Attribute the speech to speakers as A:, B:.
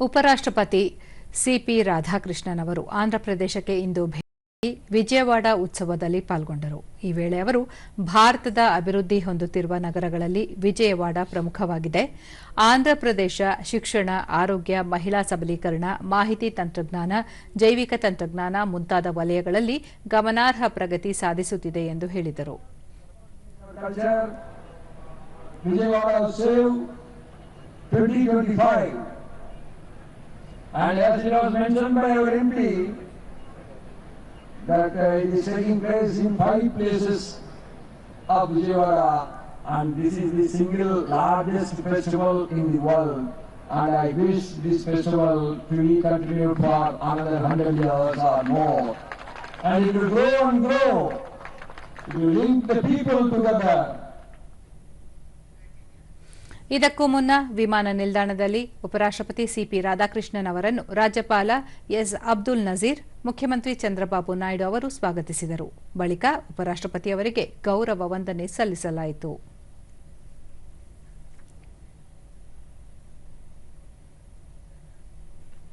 A: ಉಪರಾಷ್ಟ್ರಪತಿ ಸಿಪಿ ರಾಧಾಕೃಷ್ಣನ್ ಅವರು ಆಂಧ್ರಪ್ರದೇಶಕ್ಕೆ ಇಂದು ಭೇಟಿ ವಿಜಯವಾಡ ಉತ್ಸವದಲ್ಲಿ ಪಾಲ್ಗೊಂಡರು. ಈ ವೇಳೆ ಅವರು ಭಾರತದ ಅಭಿವೃದ್ಧಿ ಹೊಂದುತ್ತಿರುವ ನಗರಗಳಲ್ಲಿ ವಿಜಯವಾಡ ಪ್ರಮುಖವಾಗಿದೆ. ಆಂಧ್ರಪ್ರದೇಶ ಶಿಕ್ಷಣ, ಆರೋಗ್ಯ, ಮಹಿಳಾ ಸಬಲೀಕರಣ, ಮಾಹಿತಿ ತಂತ್ರಜ್ಞಾನ, ಜೈವಿಕ ತಂತ್ರಜ್ಞಾನ ಮುಂತಾದ ವಲಯಗಳಲ್ಲಿ ಗಮನಾರ್ಹ ಪ್ರಗತಿ ಸಾಧಿಸುತ್ತಿದೆ ಎಂದು ಹೇಳಿದರು.
B: Vijayawada Vijayawada 2025. And as it was mentioned by our MP, that uh, it is taking place in five places of Vijayawada and this is the single largest festival in the world. And I wish this festival to be continued for another hundred years or more. And it will grow and grow. It will link the people together.
A: ಇದಕ್ಕೂ ಮುನ್ನ ವಿಮಾನ ನಿಲ್ದಾಣದಲ್ಲಿ ಉಪರಾಷ್ಟ್ರಪತಿ CP Radhakrishnan ಅವರನ್ನು ರಾಜ್ಯಪಾಲ S Abdul Nazeer, ಮುಖ್ಯಮಂತ್ರಿ ಚಂದ್ರಬಾಬು ನಾಯ್ಡು ಅವರು ಸ್ವಾಗತಿಸಿದರು. ಬಳಿಕ ಉಪರಾಷ್ಟ್ರಪತಿ ಅವರಿಗೆ ಗೌರವ ವಂದನೆ ಸಲ್ಲಿಸಲಾಯಿತು.